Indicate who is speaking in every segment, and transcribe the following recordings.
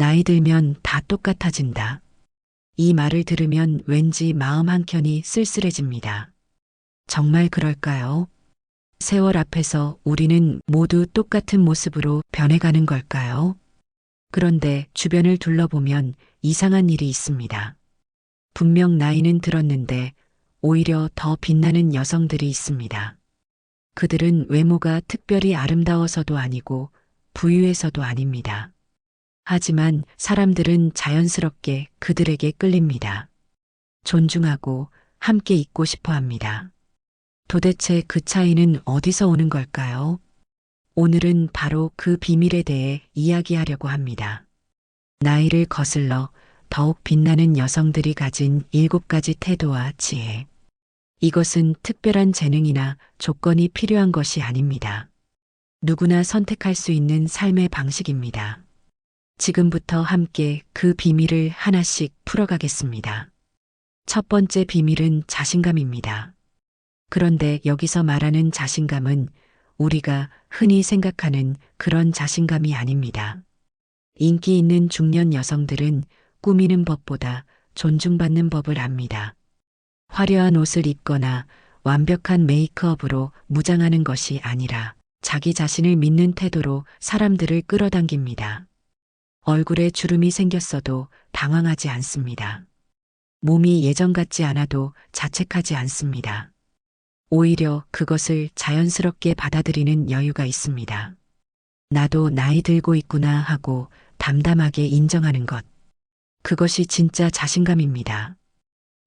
Speaker 1: 나이 들면 다 똑같아진다. 이 말을 들으면 왠지 마음 한켠이 쓸쓸해집니다. 정말 그럴까요? 세월 앞에서 우리는 모두 똑같은 모습으로 변해가는 걸까요? 그런데 주변을 둘러보면 이상한 일이 있습니다. 분명 나이는 들었는데 오히려 더 빛나는 여성들이 있습니다. 그들은 외모가 특별히 아름다워서도 아니고 부유해서도 아닙니다. 하지만 사람들은 자연스럽게 그들에게 끌립니다. 존중하고 함께 있고 싶어 합니다. 도대체 그 차이는 어디서 오는 걸까요? 오늘은 바로 그 비밀에 대해 이야기하려고 합니다. 나이를 거슬러 더욱 빛나는 여성들이 가진 일곱 가지 태도와 지혜. 이것은 특별한 재능이나 조건이 필요한 것이 아닙니다. 누구나 선택할 수 있는 삶의 방식입니다. 지금부터 함께 그 비밀을 하나씩 풀어가겠습니다. 첫 번째 비밀은 자신감입니다. 그런데 여기서 말하는 자신감은 우리가 흔히 생각하는 그런 자신감이 아닙니다. 인기 있는 중년 여성들은 꾸미는 법보다 존중받는 법을 압니다. 화려한 옷을 입거나 완벽한 메이크업으로 무장하는 것이 아니라 자기 자신을 믿는 태도로 사람들을 끌어당깁니다. 얼굴에 주름이 생겼어도 당황하지 않습니다. 몸이 예전 같지 않아도 자책하지 않습니다. 오히려 그것을 자연스럽게 받아들이는 여유가 있습니다. 나도 나이 들고 있구나 하고 담담하게 인정하는 것. 그것이 진짜 자신감입니다.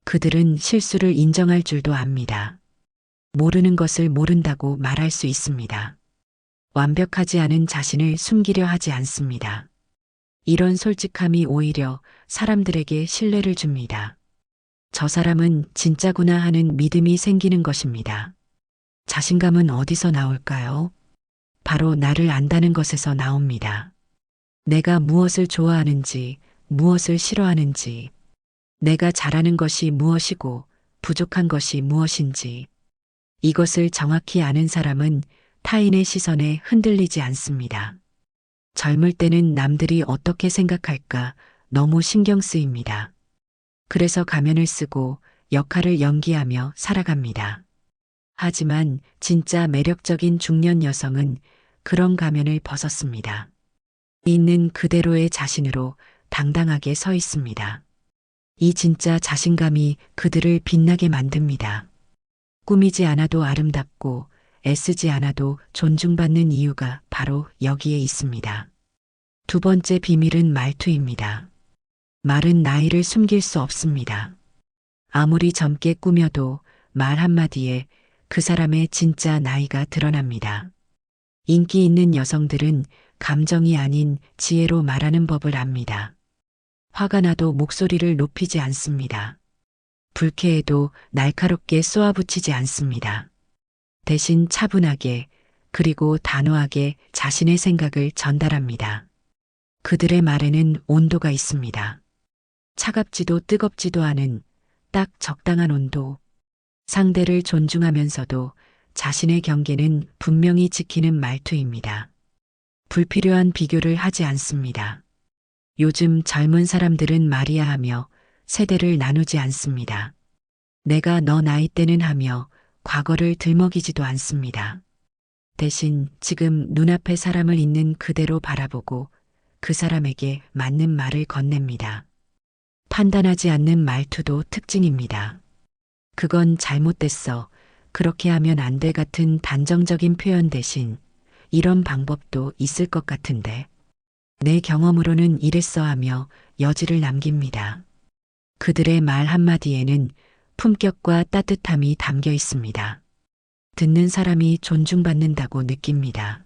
Speaker 1: 그들은 실수를 인정할 줄도 압니다. 모르는 것을 모른다고 말할 수 있습니다. 완벽하지 않은 자신을 숨기려 하지 않습니다. 이런 솔직함이 오히려 사람들에게 신뢰를 줍니다. 저 사람은 진짜구나 하는 믿음이 생기는 것입니다. 자신감은 어디서 나올까요? 바로 나를 안다는 것에서 나옵니다. 내가 무엇을 좋아하는지, 무엇을 싫어하는지, 내가 잘하는 것이 무엇이고 부족한 것이 무엇인지, 이것을 정확히 아는 사람은 타인의 시선에 흔들리지 않습니다. 젊을 때는 남들이 어떻게 생각할까 너무 신경 쓰입니다. 그래서 가면을 쓰고 역할을 연기하며 살아갑니다. 하지만 진짜 매력적인 중년 여성은 그런 가면을 벗었습니다. 있는 그대로의 자신으로 당당하게 서 있습니다. 이 진짜 자신감이 그들을 빛나게 만듭니다. 꾸미지 않아도 아름답고 애쓰지 않아도 존중받는 이유가 바로 여기에 있습니다. 두 번째 비밀은 말투입니다. 말은 나이를 숨길 수 없습니다. 아무리 젊게 꾸며도 말 한마디에 그 사람의 진짜 나이가 드러납니다. 인기 있는 여성들은 감정이 아닌 지혜로 말하는 법을 압니다. 화가 나도 목소리를 높이지 않습니다. 불쾌해도 날카롭게 쏘아붙이지 않습니다. 대신 차분하게 그리고 단호하게 자신의 생각을 전달합니다. 그들의 말에는 온도가 있습니다. 차갑지도 뜨겁지도 않은 딱 적당한 온도. 상대를 존중하면서도 자신의 경계는 분명히 지키는 말투입니다. 불필요한 비교를 하지 않습니다. 요즘 젊은 사람들은 말이야 하며 세대를 나누지 않습니다. 내가 너 나이 때는 하며 과거를 들먹이지도 않습니다. 대신 지금 눈앞에 사람을 있는 그대로 바라보고 그 사람에게 맞는 말을 건넵니다. 판단하지 않는 말투도 특징입니다. 그건 잘못됐어. 그렇게 하면 안 돼 같은 단정적인 표현 대신 이런 방법도 있을 것 같은데. 내 경험으로는 이랬어 하며 여지를 남깁니다. 그들의 말 한마디에는 품격과 따뜻함이 담겨 있습니다. 듣는 사람이 존중받는다고 느낍니다.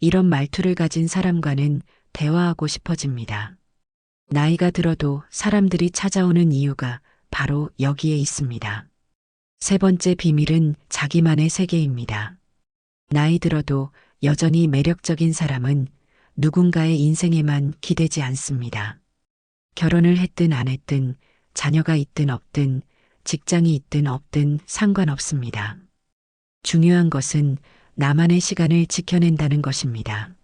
Speaker 1: 이런 말투를 가진 사람과는 대화하고 싶어집니다. 나이가 들어도 사람들이 찾아오는 이유가 바로 여기에 있습니다. 세 번째 비밀은 자기만의 세계입니다. 나이 들어도 여전히 매력적인 사람은 누군가의 인생에만 기대지 않습니다. 결혼을 했든 안 했든 자녀가 있든 없든 직장이 있든 없든 상관없습니다. 중요한 것은 나만의 시간을 지켜낸다는 것입니다.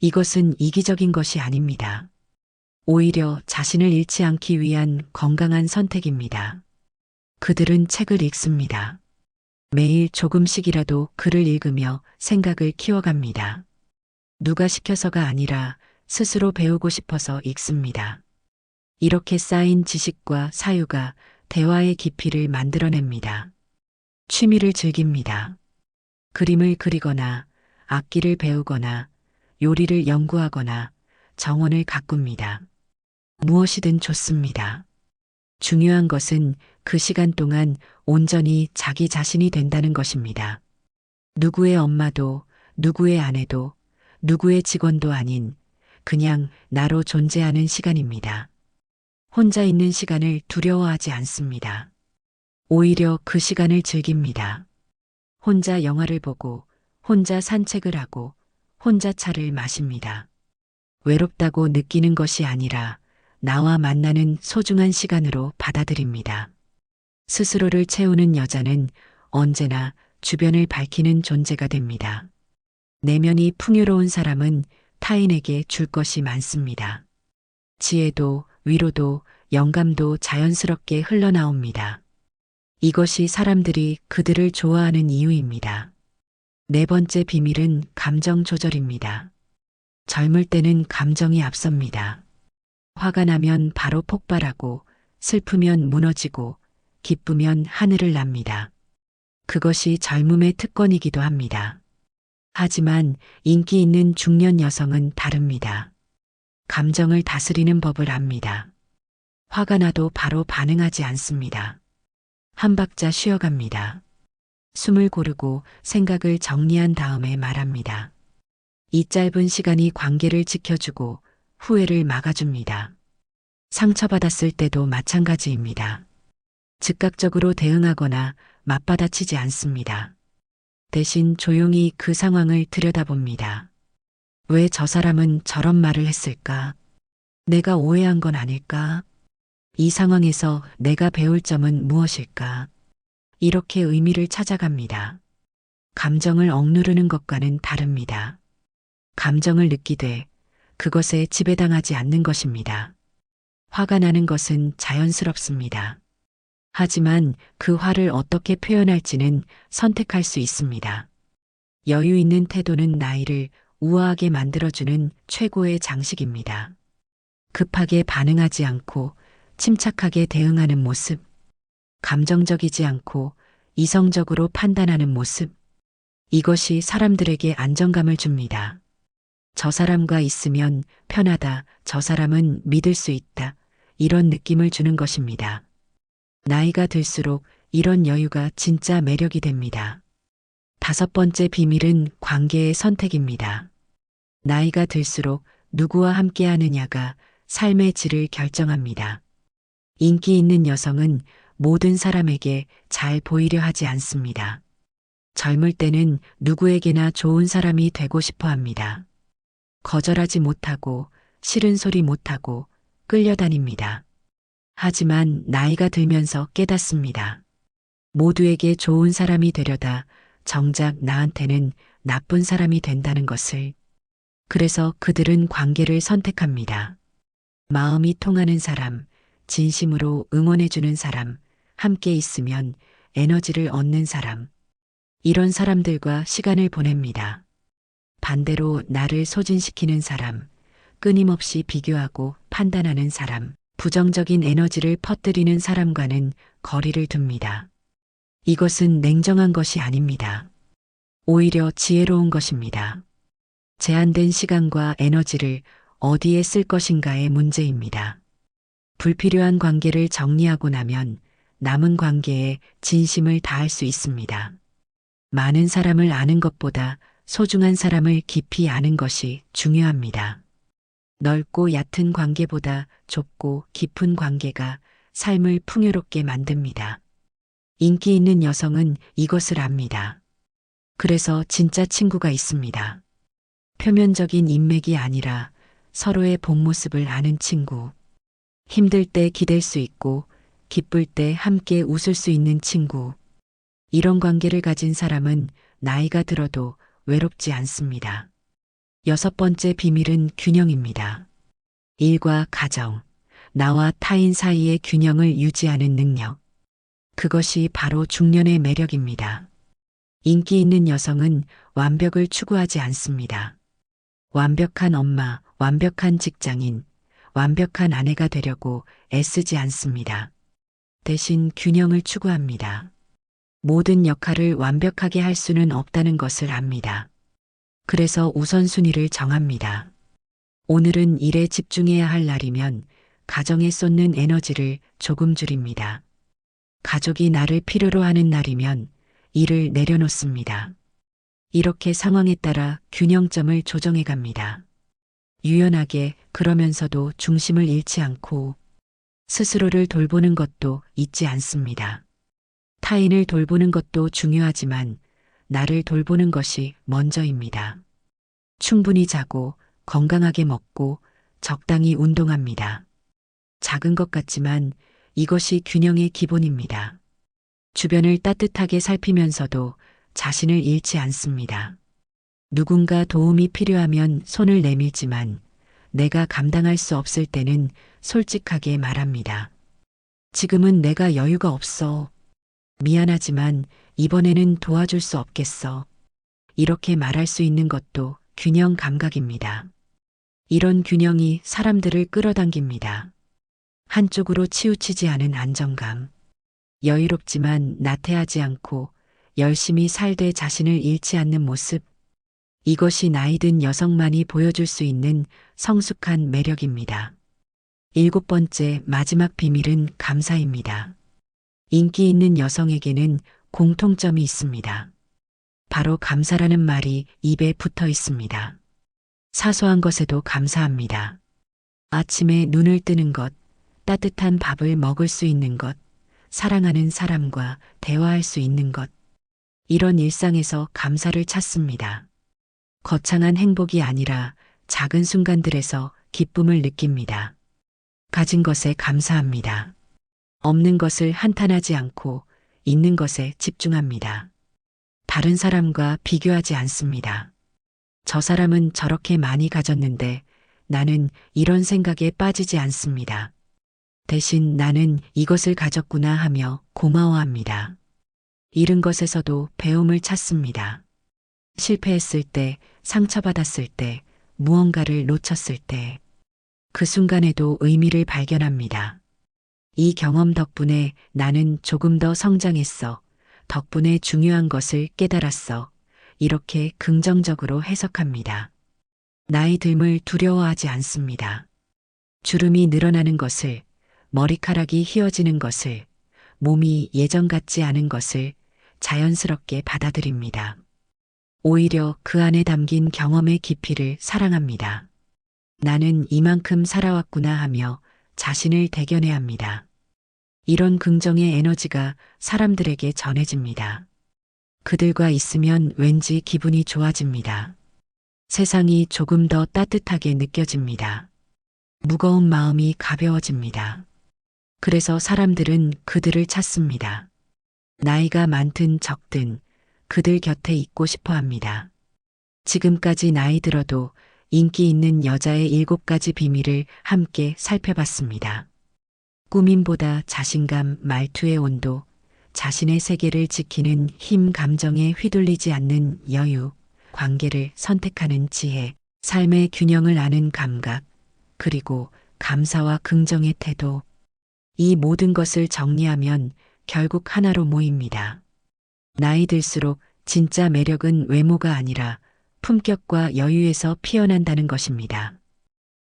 Speaker 1: 이것은 이기적인 것이 아닙니다. 오히려 자신을 잃지 않기 위한 건강한 선택입니다. 그들은 책을 읽습니다. 매일 조금씩이라도 글을 읽으며 생각을 키워갑니다. 누가 시켜서가 아니라 스스로 배우고 싶어서 읽습니다. 이렇게 쌓인 지식과 사유가 대화의 깊이를 만들어냅니다. 취미를 즐깁니다. 그림을 그리거나 악기를 배우거나 요리를 연구하거나 정원을 가꿉니다. 무엇이든 좋습니다. 중요한 것은 그 시간 동안 온전히 자기 자신이 된다는 것입니다. 누구의 엄마도, 누구의 아내도, 누구의 직원도 아닌 그냥 나로 존재하는 시간입니다. 혼자 있는 시간을 두려워하지 않습니다. 오히려 그 시간을 즐깁니다. 혼자 영화를 보고, 혼자 산책을 하고, 혼자 차를 마십니다. 외롭다고 느끼는 것이 아니라 나와 만나는 소중한 시간으로 받아들입니다. 스스로를 채우는 여자는 언제나 주변을 밝히는 존재가 됩니다. 내면이 풍요로운 사람은 타인에게 줄 것이 많습니다. 지혜도 위로도 영감도 자연스럽게 흘러나옵니다. 이것이 사람들이 그들을 좋아하는 이유입니다. 네 번째 비밀은 감정 조절입니다. 젊을 때는 감정이 앞섭니다. 화가 나면 바로 폭발하고 슬프면 무너지고 기쁘면 하늘을 납니다. 그것이 젊음의 특권이기도 합니다. 하지만 인기 있는 중년 여성은 다릅니다. 감정을 다스리는 법을 압니다. 화가 나도 바로 반응하지 않습니다. 한 박자 쉬어갑니다. 숨을 고르고 생각을 정리한 다음에 말합니다. 이 짧은 시간이 관계를 지켜주고 후회를 막아줍니다. 상처받았을 때도 마찬가지입니다. 즉각적으로 대응하거나 맞받아치지 않습니다. 대신 조용히 그 상황을 들여다봅니다. 왜 저 사람은 저런 말을 했을까? 내가 오해한 건 아닐까? 이 상황에서 내가 배울 점은 무엇일까? 이렇게 의미를 찾아갑니다. 감정을 억누르는 것과는 다릅니다. 감정을 느끼되 그것에 지배당하지 않는 것입니다. 화가 나는 것은 자연스럽습니다. 하지만 그 화를 어떻게 표현할지는 선택할 수 있습니다. 여유 있는 태도는 나이를 우아하게 만들어주는 최고의 장식입니다. 급하게 반응하지 않고 침착하게 대응하는 모습, 감정적이지 않고 이성적으로 판단하는 모습, 이것이 사람들에게 안정감을 줍니다. 저 사람과 있으면 편하다, 저 사람은 믿을 수 있다, 이런 느낌을 주는 것입니다. 나이가 들수록 이런 여유가 진짜 매력이 됩니다. 다섯 번째 비밀은 관계의 선택입니다. 나이가 들수록 누구와 함께 하느냐가 삶의 질을 결정합니다. 인기 있는 여성은 모든 사람에게 잘 보이려 하지 않습니다. 젊을 때는 누구에게나 좋은 사람이 되고 싶어 합니다. 거절하지 못하고 싫은 소리 못하고 끌려다닙니다. 하지만 나이가 들면서 깨닫습니다. 모두에게 좋은 사람이 되려다 정작 나한테는 나쁜 사람이 된다는 것을. 그래서 그들은 관계를 선택합니다. 마음이 통하는 사람, 진심으로 응원해주는 사람, 함께 있으면 에너지를 얻는 사람. 이런 사람들과 시간을 보냅니다. 반대로 나를 소진시키는 사람, 끊임없이 비교하고 판단하는 사람, 부정적인 에너지를 퍼뜨리는 사람과는 거리를 둡니다. 이것은 냉정한 것이 아닙니다. 오히려 지혜로운 것입니다. 제한된 시간과 에너지를 어디에 쓸 것인가의 문제입니다. 불필요한 관계를 정리하고 나면 남은 관계에 진심을 다할 수 있습니다. 많은 사람을 아는 것보다 소중한 사람을 깊이 아는 것이 중요합니다. 넓고 얕은 관계보다 좁고 깊은 관계가 삶을 풍요롭게 만듭니다. 인기 있는 여성은 이것을 압니다. 그래서 진짜 친구가 있습니다. 표면적인 인맥이 아니라 서로의 본 모습을 아는 친구. 힘들 때 기댈 수 있고 기쁠 때 함께 웃을 수 있는 친구. 이런 관계를 가진 사람은 나이가 들어도 외롭지 않습니다. 여섯 번째 비밀은 균형입니다. 일과 가정, 나와 타인 사이의 균형을 유지하는 능력. 그것이 바로 중년의 매력입니다. 인기 있는 여성은 완벽을 추구하지 않습니다. 완벽한 엄마, 완벽한 직장인, 완벽한 아내가 되려고 애쓰지 않습니다. 대신 균형을 추구합니다. 모든 역할을 완벽하게 할 수는 없다는 것을 압니다. 그래서 우선순위를 정합니다. 오늘은 일에 집중해야 할 날이면 가정에 쏟는 에너지를 조금 줄입니다. 가족이 나를 필요로 하는 날이면 일을 내려놓습니다. 이렇게 상황에 따라 균형점을 조정해 갑니다. 유연하게 그러면서도 중심을 잃지 않고 스스로를 돌보는 것도 잊지 않습니다. 타인을 돌보는 것도 중요하지만 나를 돌보는 것이 먼저입니다. 충분히 자고 건강하게 먹고 적당히 운동합니다. 작은 것 같지만 이것이 균형의 기본입니다. 주변을 따뜻하게 살피면서도 자신을 잃지 않습니다. 누군가 도움이 필요하면 손을 내밀지만 내가 감당할 수 없을 때는 솔직하게 말합니다. 지금은 내가 여유가 없어. 미안하지만 이번에는 도와줄 수 없겠어. 이렇게 말할 수 있는 것도 균형 감각입니다. 이런 균형이 사람들을 끌어당깁니다. 한쪽으로 치우치지 않은 안정감. 여유롭지만 나태하지 않고 열심히 살되 자신을 잃지 않는 모습. 이것이 나이든 여성만이 보여줄 수 있는 성숙한 매력입니다. 일곱 번째 마지막 비밀은 감사입니다. 인기 있는 여성에게는 공통점이 있습니다. 바로 감사라는 말이 입에 붙어 있습니다. 사소한 것에도 감사합니다. 아침에 눈을 뜨는 것, 따뜻한 밥을 먹을 수 있는 것, 사랑하는 사람과 대화할 수 있는 것. 이런 일상에서 감사를 찾습니다. 거창한 행복이 아니라 작은 순간들에서 기쁨을 느낍니다. 가진 것에 감사합니다. 없는 것을 한탄하지 않고 있는 것에 집중합니다. 다른 사람과 비교하지 않습니다. 저 사람은 저렇게 많이 가졌는데 나는 이런 생각에 빠지지 않습니다. 대신 나는 이것을 가졌구나 하며 고마워합니다. 잃은 것에서도 배움을 찾습니다. 실패했을 때, 상처받았을 때, 무언가를 놓쳤을 때, 그 순간에도 의미를 발견합니다. 이 경험 덕분에 나는 조금 더 성장했어. 덕분에 중요한 것을 깨달았어. 이렇게 긍정적으로 해석합니다. 나이 듦을 두려워하지 않습니다. 주름이 늘어나는 것을, 머리카락이 휘어지는 것을, 몸이 예전 같지 않은 것을 자연스럽게 받아들입니다. 오히려 그 안에 담긴 경험의 깊이를 사랑합니다. 나는 이만큼 살아왔구나 하며 자신을 대견해 합니다. 이런 긍정의 에너지가 사람들에게 전해집니다. 그들과 있으면 왠지 기분이 좋아집니다. 세상이 조금 더 따뜻하게 느껴집니다. 무거운 마음이 가벼워집니다. 그래서 사람들은 그들을 찾습니다. 나이가 많든 적든 그들 곁에 있고 싶어 합니다. 지금까지 나이 들어도 인기 있는 여자의 일곱 가지 비밀을 함께 살펴봤습니다. 꾸밈보다 자신감, 말투의 온도, 자신의 세계를 지키는 힘 감정에 휘둘리지 않는 여유, 관계를 선택하는 지혜, 삶의 균형을 아는 감각, 그리고 감사와 긍정의 태도. 이 모든 것을 정리하면 결국 하나로 모입니다. 나이 들수록 진짜 매력은 외모가 아니라 품격과 여유에서 피어난다는 것입니다.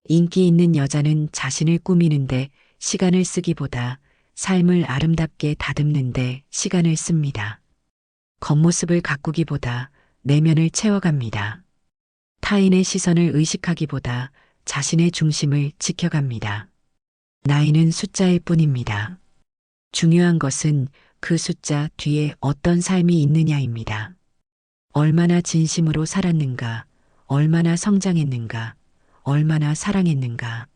Speaker 1: 인기 있는 여자는 자신을 꾸미는데 시간을 쓰기보다 삶을 아름답게 다듬는데 시간을 씁니다. 겉모습을 가꾸기보다 내면을 채워갑니다. 타인의 시선을 의식하기보다 자신의 중심을 지켜갑니다. 나이는 숫자일 뿐입니다. 중요한 것은 그 숫자 뒤에 어떤 삶이 있느냐입니다. 얼마나 진심으로 살았는가, 얼마나 성장했는가, 얼마나 사랑했는가.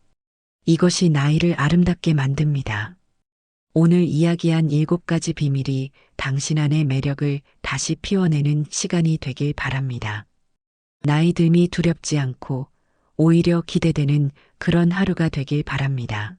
Speaker 1: 이것이 나이를 아름답게 만듭니다. 오늘 이야기한 일곱 가지 비밀이 당신 안의 매력을 다시 피워내는 시간이 되길 바랍니다. 나이 듦이 두렵지 않고 오히려 기대되는 그런 하루가 되길 바랍니다.